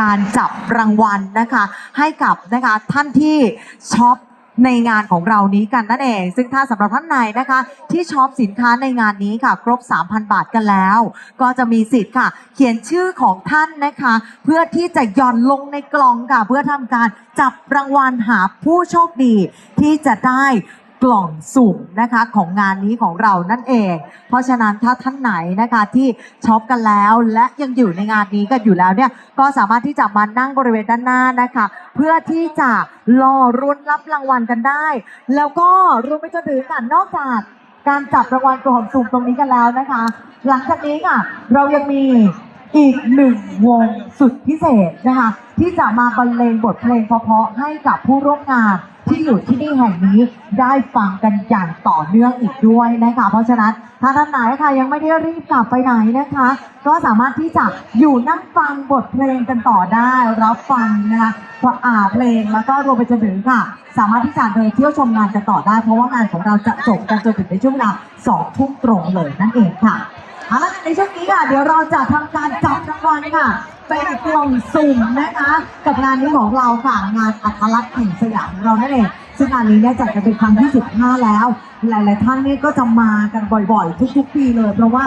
การจับรางวัลนะคะ ให้กับนะคะท่านที่ช็อปในงานของเรานี้กันนั่นเอง ซึ่งถ้าสำหรับท่านไหนนะคะ ที่ช็อปสินค้าในงานนี้ค่ะ ครบ 3,000 บาทกันแล้ว ก็จะมีสิทธิ์ค่ะ เขียนชื่อของท่านนะคะ เพื่อที่จะหย่อนลงในกล่องค่ะ เพื่อทำการจับรางวัลหาผู้โชคดีที่จะได้ กล่องสุ่มนะคะของงานนี้ของเรานั่นเอง เพราะฉะนั้นถ้าท่านไหนนะคะที่ช็อปกันแล้ว และยังอยู่ในงานนี้กันอยู่แล้วเนี่ยก็สามารถที่จะมานั่งบริเวณด้านหน้านะคะ เพื่อที่จะรอรุ้นรับรางวัลกันได้ แล้วก็รวมไปจนถึงค่ะนอกจากการจับรางวัลกล่องสุ่มตรงนี้กันแล้วนะคะ หลังจากนี้ค่ะ เรายังมีอีกหนึ่งวงสุดพิเศษนะคะ ที่จะมาบรรเลงบทเพลงเพราะๆให้กับผู้ร่วมงาน ที่อยู่ที่นี่แห่งนี้ได้ฟังกันอย่างต่อเนื่องอีกด้วยนะคะ เพราะฉะนั้นถ้าท่านไหนค่ะยังไม่ได้รีบกลับไปไหนนะคะ ก็สามารถที่จะอยู่นั่งฟังบทเพลงกันต่อได้รับฟังนะคะอ่าเพลงแล้วก็รวมไปจนถึงค่ะ สามารถที่จะเดินเที่ยวชมงานกันต่อได้ เพราะว่างานของเราจะจบกันจนถึงในช่วงเวลาสองทุ่มตรงเลยนั่นเองค่ะ เอาละในช่วงนี้ค่ะ เดี๋ยวเราจะทำการจับรางวัลค่ะ เป็นกล่องสุ่มนะคะ กับงานนี้ของเราค่ะงานอัตลักษณ์แห่งสยามของเรานั่นเองซึ่งงานนี้เนี่ยจัดกันเป็นครั้งที่ 15 แล้ว หลาย ๆ ท่านเนี่ยก็จะมากันบ่อย ๆ ทุก ๆ ปีเลย เพราะว่า